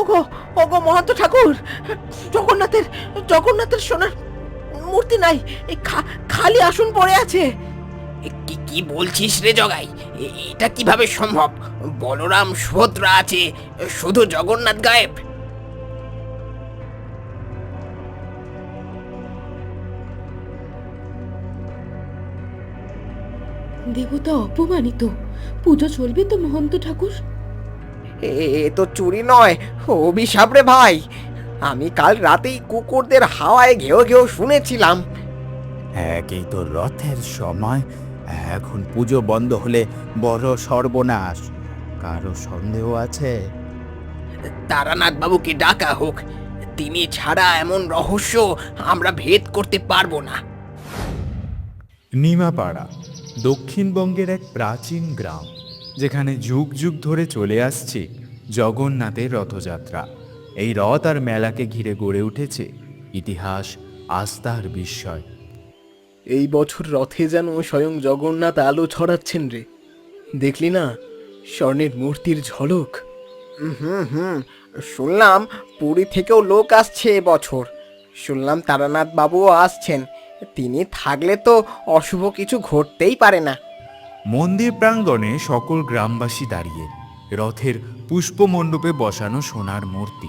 ওগো ওগো মহান্ত ঠাকুর জগন্নাথের জগন্নাথের সোনার মূর্তি নাই এই খালি আসন পড়ে আছে। কি কি বলছিস রে জগাই? এটা কীভাবে সম্ভব? বলরাম সুভদ্রা আছে শুধু জগন্নাথ গায়েব? দেবতা অপমানিত। পুজো চলবে তো মহন্ত ঠাকুর? এ তো চুরি নয়। অভিশাপ রে ভাই। আমি কাল রাতেই কুকুরদের হাওয়ায় ঘেউ ঘেউ শুনেছিলাম। একই তো রথের সময়। এখন পুজো বন্ধ হলে বড় সর্বনাশ। কারও সন্দেহ আছে? তারানাথ বাবুকে ডাকা হোক। তিনি ছাড়া এমন রহস্য আমরা ভেদ করতে পারব না। নিমাপাড়া দক্ষিণবঙ্গের এক প্রাচীন গ্রাম যেখানে যুগ যুগ ধরে চলে আসছে জগন্নাথের রথযাত্রা। এই রথ আর মেলাকে ঘিরে গড়ে উঠেছে ইতিহাস আস্থার বিস্ময়। এই বছর রথে যেন স্বয়ং জগন্নাথ আলো ছড়াচ্ছেন রে। দেখলি না স্বর্ণের মূর্তির ঝলক? হুম হুম শুনলাম পুরী থেকেও লোক আসছে এবছর শুনলাম তারানাথ বাবুও আসছেন। তিনি থাকলে তো অশুভ কিছু ঘটতেই পারে না। মন্দির প্রাঙ্গণে সকল গ্রামবাসী দাঁড়িয়ে রথের পুষ্পমণ্ডপে বসানো সোনার মূর্তি।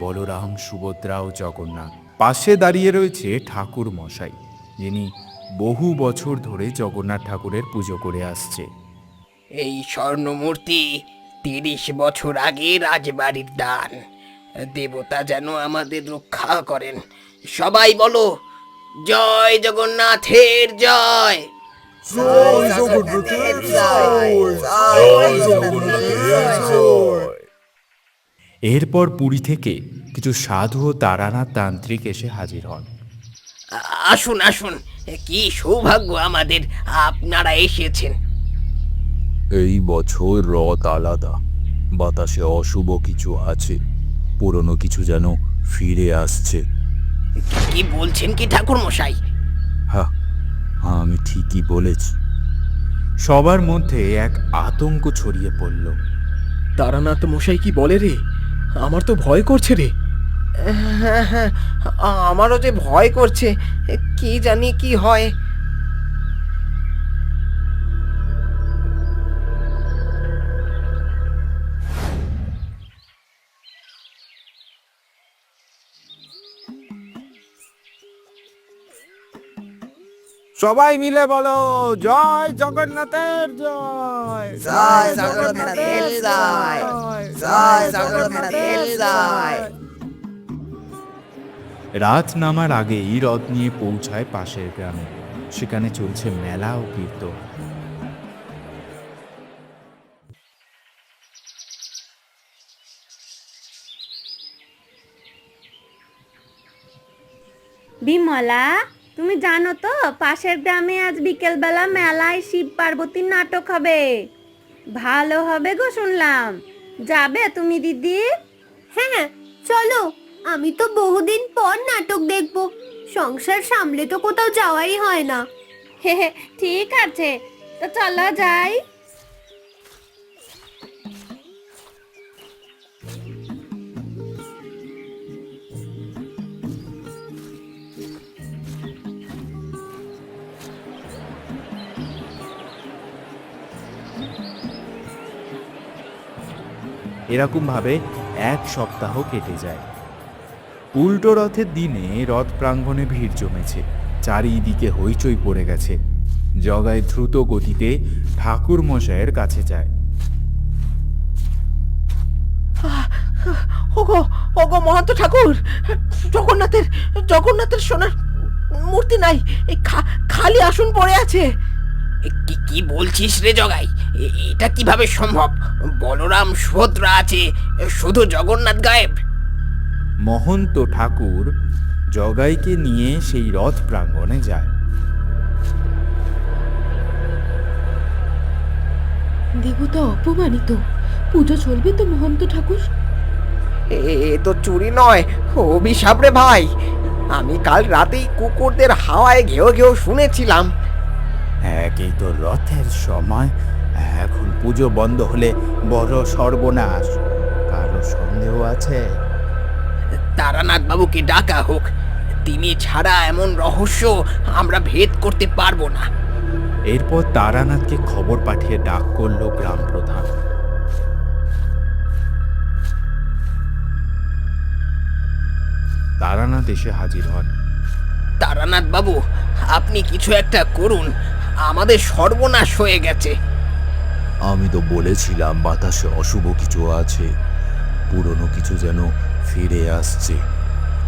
বলরাম, সুভদ্রা ও জগন্নাথ পাশে দাঁড়িয়ে রয়েছে ঠাকুর মশাই, যিনি বহু বছর ধরে জগন্নাথ ঠাকুরের পুজো করে আসছে। এই স্বর্ণমূর্তি তিরিশ বছর আগে রাজবাড়ির দান। দেবতা যেন আমাদের রক্ষা করেন। সবাই বলো, জয় জগন্নাথের জয়। এরপর পুরী থেকে কিছু সাধু ও তারানাথ তান্ত্রিক এসে হাজির হন আসুন আসুন কি সৌভাগ্য আমাদের আপনারা এসেছেন এই বছর রথ আলাদা বাতাসে অশুভ কিছু আছে পুরনো কিছু যেন ফিরে আসছে কি বলছেন কি ঠাকুর মশাই হ্যাঁ আমি ঠিকই বলেছি। সবার মধ্যে এক আতঙ্ক ছড়িয়ে পড়ল। তারানাথ মশাই কি বলে রে? আমার তো ভয় করছে রে। হ্যাঁ হ্যাঁ আমারও যে ভয় করছে কি জানি কি হয়। সবাই মিলে বলো জয় জগন্নাথের জয়। জয় জগন্নাথের জয়। জয়। জগন্নাথের জয়। রাত নামার আগেই রথ নিয়ে পৌঁছায় পাশের গ্রামে। সেখানে চলছে মেলা ও কীর্তন। বিমলা? তুমি জানো তো পাশের গ্রামে আজ বিকেলবেলা মেলায় শিব পার্বতীর নাটক হবে। ভালো হবে গো শুনলাম। যাবে তুমি দিদি? হ্যাঁ চলো। আমি তো বহুদিন পর নাটক দেখব। সংসার সামলে তো কোথাও যাওয়াই হয় না। ঠিক আছে। তো চলো যাই। এরকমভাবে এক সপ্তাহ কেটে যায়। উল্টো রথের দিনে রথ প্রাঙ্গণে ভিড় জমেছে চারিদিকে হইচই পড়ে গেছে। জগায় দ্রুত গতিতে ঠাকুর মশাইয়ের কাছে যায়। ওগো ওগো মহান্ত ঠাকুর! জগন্নাথের জগন্নাথের সোনার মূর্তি নাই খালি আসন পড়ে আছে। এ কি কি বলছিস রে জগাই? এটা কীভাবে সম্ভব? বলরাম সুভদ্রা আছে শুধু জগন্নাথ গায়েব? মহন্ত ঠাকুর জগাইকে নিয়ে সেই রথ প্রাঙ্গণে যায়। দেবতা অপমানিত। পুজো চলবে তো মহন্ত ঠাকুর? এ তো চুরি নয় অভিশাপ রে ভাই। আমি কাল রাতেই কুকুরদের হাওয়ায় ঘেউ ঘেউ শুনেছিলাম। একই তো রথের সময় এখন পুজো বন্ধ হলে বড় সর্বনাশ। কারও সন্দেহ আছে? তারানাথ বাবুকে ডাকা হোক। তিনি ছাড়া এমন রহস্য আমরা ভেদ করতে পারব না। এরপর তারানাথকে খবর পাঠিয়ে ডাক করল গ্রাম প্রধান। তারানাথ এসে হাজির হন। তারানাথ বাবু আপনি কিছু একটা করুন। আমাদের সর্বনাশ হয়ে গেছে। আমি তো বলেছিলাম, বাতাসে অশুভ কিছু আছে। পুরনো কিছু যেন ফিরে আসছে।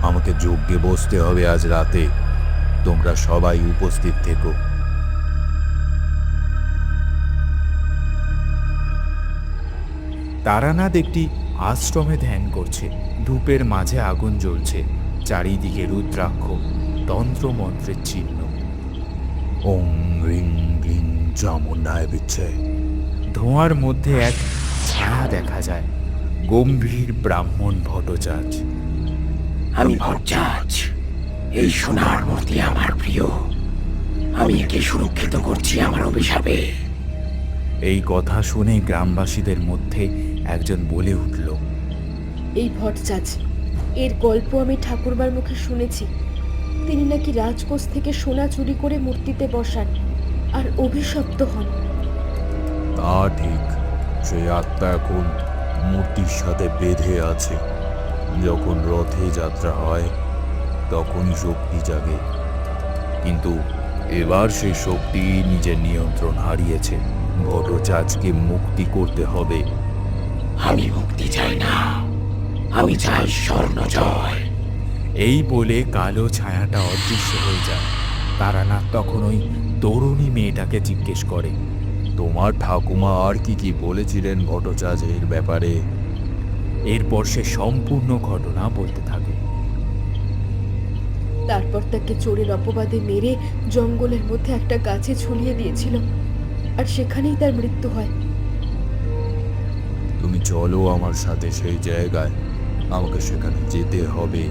আমাকে যজ্ঞে বসতে হবে আজ রাতে। তোমরা সবাই উপস্থিত থেকো। তারানাথ একটি আশ্রমে ধ্যান করছে। ধূপের মাঝে আগুন জ্বলছে। চারিদিকে রুদ্রাক্ষ তন্ত্র মন্ত্রের চিহ্ন। ওং রিং গ্লিং চামুন্ডায় বিচ্ছে ধোঁয়ার মধ্যে এক ছায়া দেখা যায়। গম্ভীর ব্রাহ্মণ ভট্টাচার্য। আমি ভট্টাচ এই সোনার মূর্তি আমার প্রিয়। আমি একে সুরক্ষিত করছি আমার অভিশাপে। এই কথা শুনে গ্রামবাসীদের মধ্যে একজন বলে উঠল এই ভট্টাচ এর গল্প আমি ঠাকুরবার মুখে শুনেছি। তিনি নাকি রাজকোষ থেকে সোনা চুরি করে মূর্তিতে বসান আর অভিশপ্ত হন। তা ঠিক সেই আত্মা এখন মূর্তির সাথে বেঁধে আছে। যখন রথে যাত্রা হয় তখনই শক্তি জাগে। কিন্তু এবার সেই শক্তি নিজের নিয়ন্ত্রণ হারিয়েছে। ভট্টাচার্যকে মুক্তি করতে হবে। আমি মুক্তি চাই না। আমি চাই স্বর্ণ জয়। এই বলে কালো ছায়াটা অদৃশ্য হয়ে যায়। তারানাথ তখন ওই তরুণী মেয়েটাকে জিজ্ঞেস করে তোমার ঠাকুমা আর কি কি বলেছিলেন ভট্টাচার্যের ব্যাপারে? এরপর সে সম্পূর্ণ ঘটনা বলতে থাকে। তারপর তাকে চোরের অপবাদে মেরে জঙ্গলের মধ্যে একটা গাছে ঝুলিয়ে দিয়েছিল আর সেখানেই তার মৃত্যু হয়। তুমি চলো আমার সাথে সেই জায়গায় আমাকে সেখানে যেতে হবে।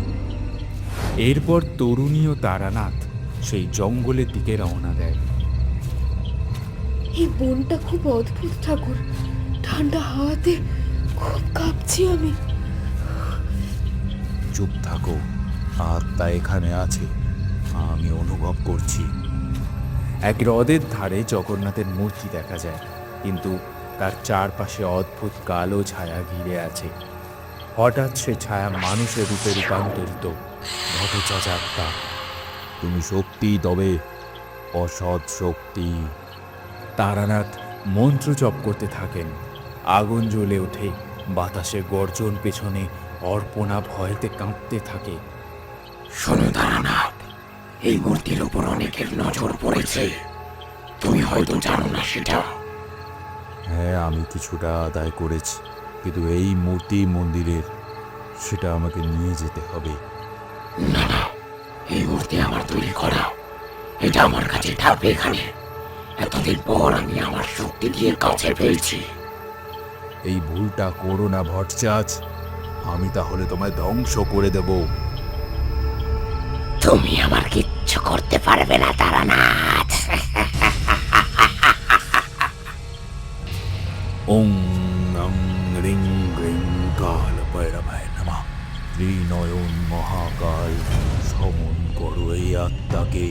এরপর তরুণী ও তারানাথ সেই জঙ্গলের দিকে রওনা দেয়। এই বনটা খুব অদ্ভুত, ঠাকুর। ঠান্ডা হাওয়াতে খুব কাঁপছি আমি। চুপ থাকো, আত্মা এখানে আছে, আমি অনুভব করছি। এক হ্রদের ধারে জগন্নাথের মূর্তি দেখা যায়, কিন্তু তার চারপাশে অদ্ভুত কালো ছায়া ঘিরে আছে। হঠাৎ সে ছায়া মানুষের রূপে রূপান্তরিত ভট্টাচার্য আত্মা। তুমি শক্তি তবে, অসৎ শক্তি। তারানাথ মন্ত্র জপ করতে থাকেন। আগুন জ্বলে ওঠে বাতাসে গর্জন পেছনে অর্পণা ভয়েতে কাঁপতে থাকে। শোনো তারানাথ এই মূর্তির উপর অনেকের নজর পড়েছে। তুমি হয়তো জানো না সেটা। হ্যাঁ আমি কিছুটা আদায় করেছি কিন্তু এই মূর্তি মন্দিরের সেটা আমাকে নিয়ে যেতে হবে। না না এই মূর্তি আমার তৈরি করা। এটা আমার কাছে থাকবে এখানে। এতদিন পর আমি আমার শক্তি দিয়ে কাছে পেয়েছি এই ভুলটা করো না ভট্টাচ আমি তাহলে তোমায় ধ্বংস করে দেব। তুমি আমার কিচ্ছু করতে পারবে না তারানাথ। ওং নং রিং রিং কাল ভৈরবায় নমঃ। ত্রিনয়ন মহাকাল সমন করো এই আত্মাকে।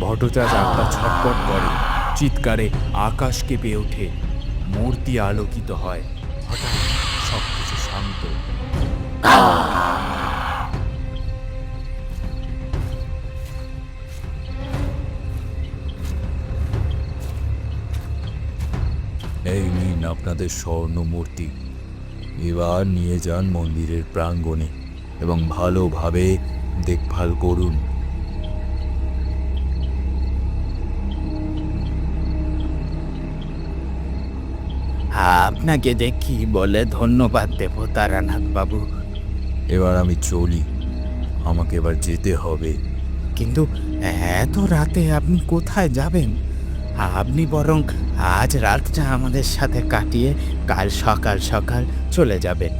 ভট্টাচার্য আত্মা ছটপট করে। চিৎকারে আকাশ কেঁপে ওঠে। মূর্তি আলোকিত হয়। হঠাৎ সবকিছু শান্ত। এই নিন আপনাদের স্বর্ণ মূর্তি। এবার নিয়ে যান মন্দিরের প্রাঙ্গণে এবং ভালোভাবে দেখভাল করুন। আপনাকে যে দেখি বলে ধন্যবাদ দেব তারানাথ বাবু। এবার আমি চলি। আমাকে এবার যেতে হবে। কিন্তু এত রাতে আপনি কোথায় যাবেন? আপনি বরং আজ রাতটা আমাদের সাথে কাটিয়ে কাল সকাল সকাল চলে যাবেন।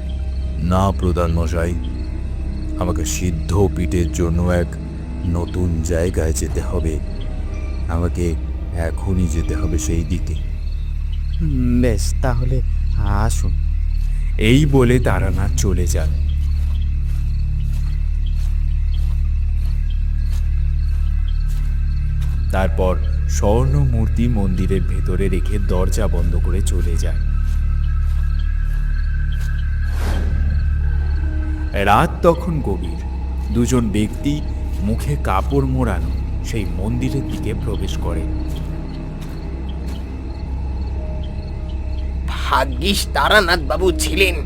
না প্রধান মশাই আমাকে সিদ্ধ পিঠের জন্য এক নতুন জায়গায় যেতে হবে। আমাকে এখনই যেতে হবে সেই দিকে। বেশ, তাহলে আসুন। এই বলে তারানাথ চলে যান। তারপর স্বর্ণ মূর্তি মন্দিরের ভেতরে রেখে দরজা বন্ধ করে চলে যায়। রাত তখন গভীর। দুজন ব্যক্তি মুখে কাপড় মোড়ানো সেই মন্দিরের দিকে প্রবেশ করে। ভাগ্যিস তারানাথ বাবু ছিলেন।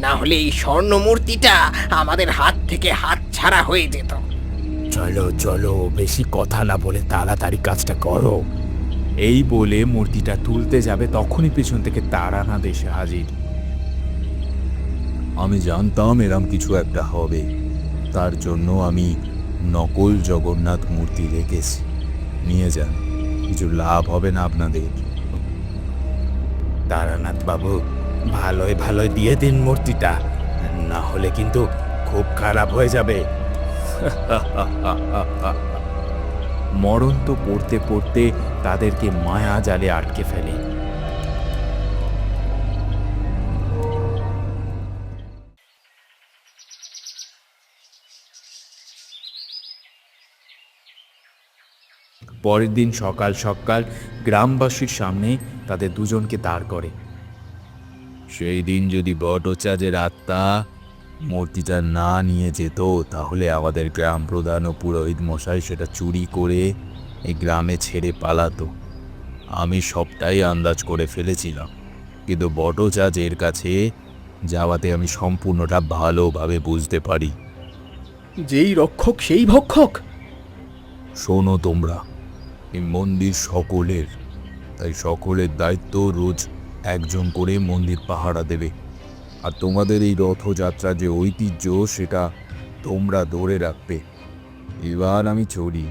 না হলে এই স্বর্ণ মূর্তিটা আমাদের হাত থেকে হাত ছাড়া হয়ে যেত। চলো চলো বেশি কথা না বলে তাড়াতাড়ি কাজটা করো। এই বলে মূর্তিটা তুলতে যাবে তখনই পেছন থেকে তারানাথ এসে হাজির। আমি জানতাম এরম কিছু একটা হবে। তার জন্য আমি নকল জগন্নাথ মূর্তি রেখেছি। নিয়ে যান কিছু লাভ হবে না আপনাদের। তারানাথ বাবু ভালোই ভালোই দিয়ে দিন মূর্তিটা। না হলে কিন্তু খুব খারাপ হয়ে যাবে। মরণ তো পড়তে পড়তে তাদেরকে মায়া জালে আটকে ফেলে। পরের দিন সকাল সকাল গ্রামবাসীর সামনে তাদের দুজনকে দাঁড় করে। সেই দিন যদি বটচাজের আত্মা মূর্তিটা না নিয়ে যেত তাহলে আমাদের গ্রাম প্রধান ও পুরোহিত মশাই সেটা চুরি করে এই গ্রামে ছেড়ে পালাতো। আমি সবটাই আন্দাজ করে ফেলেছিলাম। কিন্তু বটচাঁদের কাছে যাওয়াতে আমি সম্পূর্ণটা ভালোভাবে বুঝতে পারি। যেই রক্ষক সেই ভক্ষক! শোনো তোমরা এই মন্দির সকলের তাই সকলের দায়িত্ব রোজ একজন করে মন্দির পাহারা দেবে। আর তোমাদের এই রথযাত্রা যে ঐতিহ্য, সেটা তোমরা ধরে রাখবে। এবার আমি চলি।